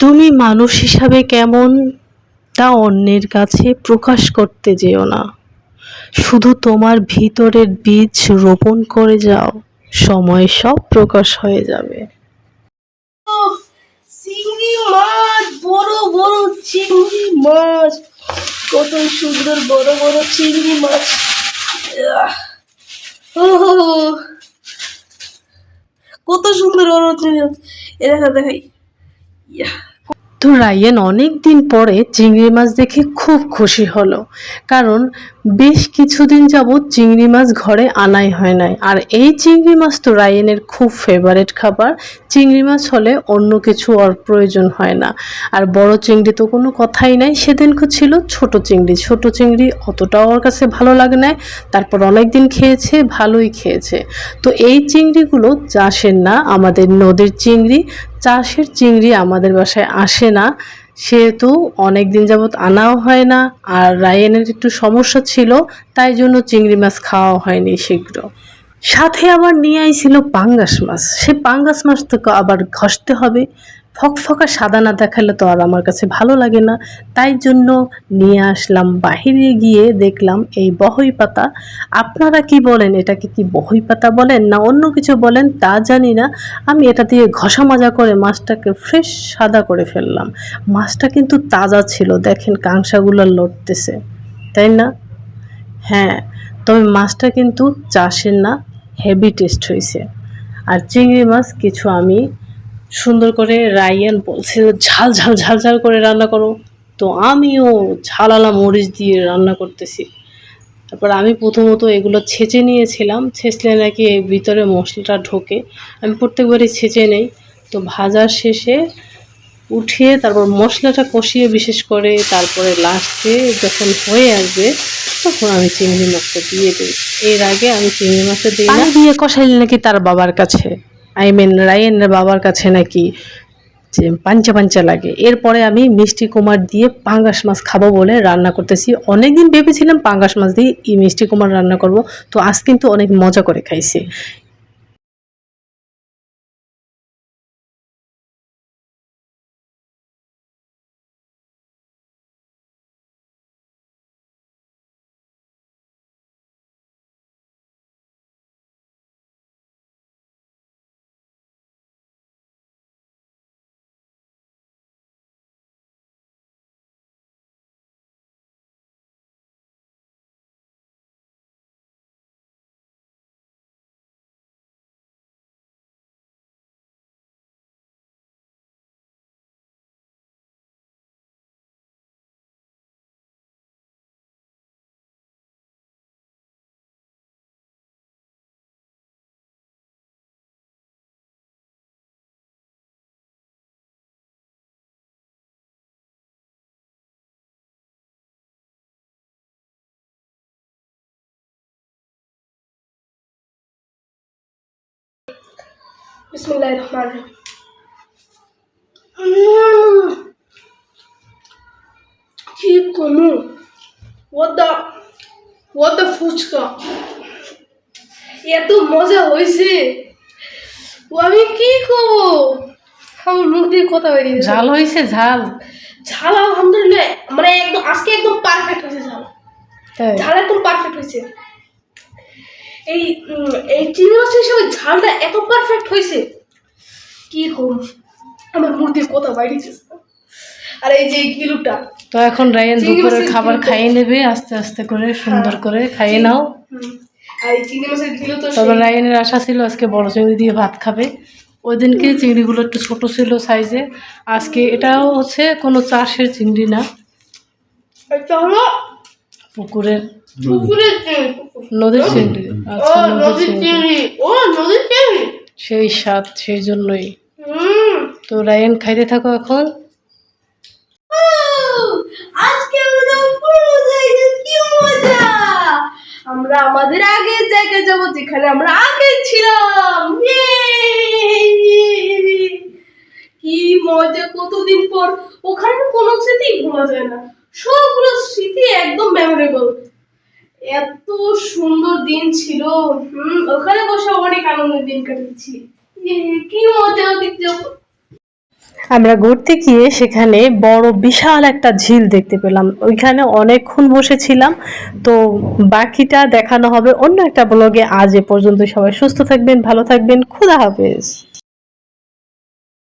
তুমি মানুষ হিসাবে কেমন তা অন্যের কাছে প্রকাশ করতে যেও না। শুধু তোমার ভিতরের বীজ রোপণ করে যাও, সময় সব প্রকাশ হয়ে যাবে। চিংড়ি মাছ, বড় বড় চিংড়ি মাছ, কত সুন্দর বড় বড় চিংড়ি মাছ। কত সুন্দর বড় চিংড়ি মাছ। এ দেখা দেখাই। ইয়া। তো রায়ান অনেক দিন পরে চিংড়ি মাছ দেখে খুব খুশি হলো। কারণ বেশ কিছুদিন যাবৎ চিংড়ি মাছ ঘরে আনাই হয় নাই। আর এই চিংড়ি মাছ তো রায়ানের খুব ফেভারেট খাবার। চিংড়ি মাছ হলে অন্য কিছু আর প্রয়োজন হয় না। আর বড় চিংড়ি তো কোনো কথাই নাই। সেদিনকে ছিল ছোট চিংড়ি। ছোট চিংড়ি অতটাও ওর কাছে ভালো লাগে নাই। তারপর অনেক দিন খেয়েছে, ভালোই খেয়েছে। তো এই চিংড়িগুলো চাষের না, আমাদের নদীর চিংড়ি। চাষের চিংড়ি আমাদের বাসায় আসে না। সেহেতু অনেক দিন যাবৎ আনাও হয় না আর রায়ানের একটু সমস্যা ছিল, তাই জন্য চিংড়ি মাছ খাওয়া হয়নি শীঘ্র। সাথে আবার নিয়ে আইছিল পাঙ্গাস মাছ। সে পাঙ্গাস মাছ তো আবার ঘষতে হবে। ফকফকা সাদা না দেখালে তো আর আমার কাছে ভালো লাগে না। তাই জন্য নিয়ে আসলাম, বাহিরে গিয়ে দেখলাম এই বহই পাতা। আপনারা কি বলেন? এটাকে কি বহই পাতা বলেন না অন্য কিছু বলেন তা জানি না। আমি এটা দিয়ে ঘষা মাজা করে মাছটাকে ফ্রেশ সাদা করে ফেললাম। মাছটা কিন্তু তাজা ছিল, দেখেন কাংসাগুলো লড়তেছে, তাই না? হ্যাঁ তবে মাছটা কিন্তু চাষের না হেভি টেস্ট হয়েছে আর চিংড়ি মাছ কিছু আমি সুন্দর করে রাইয়ান বলছে, ঝাল ঝাল ঝাল ঝাল করে রান্না করো। তো আমিও ঝালালা মরিচ দিয়ে রান্না করতেছি। তারপর আমি প্রথমত এগুলো ছেঁচে নিয়েছিলাম। ছেঁচলে নাকি এর ভিতরে মশলাটা ঢোকে। আমি প্রত্যেকবারই ছেঁচে নেই। তো ভাজার শেষে উঠিয়ে তারপর মশলাটা কষিয়ে বিশেষ করে তারপরে লাস্টে যখন হয়ে আসবে, তখন আমি চিংড়ি মাছটা দিয়ে দিই। এর আগে আমি চিংড়ি মাছটা দিই না। দিয়ে কষাইলে নাকি তার বাবার কাছে? আই মিন রায়েনের বাবার কাছে নাকি যে পাঞ্চা পাঞ্চা লাগে। এরপরে আমি মিষ্টি কুমার দিয়ে পাঙ্গাস মাছ খাব বলে রান্না করতেছি। অনেকদিন ভেবেছিলাম পাঙ্গাস মাছ দিয়ে এই মিষ্টি কুমার রান্না করব, তো আজ কিন্তু অনেক মজা করে খাইছি। বিসমুল্লাহ রহমান রহিম। কি কমু ওদা ওদা ফুচকা এত মজা হয়েছে ও আমি কি করব আমার মুখ দিয়ে কথা বেরিয়ে। ঝাল হয়েছে ঝাল ঝাল আলহামদুলিল্লাহ। মানে একদম আজকে একদম পারফেক্ট হয়েছে ঝাল। ঝাল একদম পারফেক্ট হয়েছে এই এই চিংড়ি মাছ হিসেবে ঝালটা এত পারফেক্ট হয়েছে। কি করব? আমার দিয়ে কথা বাইরে আর এই যে কিলোটা তো এখন রায়ান দুপুরের খাবার খাইয়ে নেবে আস্তে আস্তে করে সুন্দর হ্যাঁ। করে খাইয়ে নাও। আর এই চিংড়ি মাছের কিলো তো তবে রায়ানের আশা ছিল আজকে বড় চিংড়ি দিয়ে ভাত খাবে। ওই দিনকে চিংড়িগুলো একটু ছোট ছিল সাইজে। আজকে এটাও হচ্ছে কোনো চাষের চিংড়ি না। এটা হলো। পুকুরের পুকুরের চিংড়ি নদীর চিংড়ি আচ্ছা নদীর নদীর চিংড়ি চিংড়ি ও নদীর চিংড়ি সেই স্বাদ সেই জন্যই। তো রায়ান খাইতে থাকো এখন। আজকে আমরা যাব জায়গায় কি মজা! আমরা আমাদের আগের জায়গায় যাব যেখানে আমরা আগে ছিলাম। কি মজা কতদিন পর। ওখানে কোনো স্মৃতি ভোলা যায় না। সবগুলো স্মৃতি একদম মেমোরেবল এত সুন্দর দিন ছিল। ওখানে বসে অনেক আনন্দের দিন কাটিয়েছি। কি মজা যাব আমরা ঘুরতে গিয়ে সেখানে বড় বিশাল একটা ঝিল দেখতে পেলাম। ওইখানে অনেকক্ষণ বসেছিলাম। তো বাকিটা দেখানো হবে অন্য একটা ব্লগে আজ এ পর্যন্ত সবাই সুস্থ থাকবেন, ভালো থাকবেন। খুদা হাফেজ।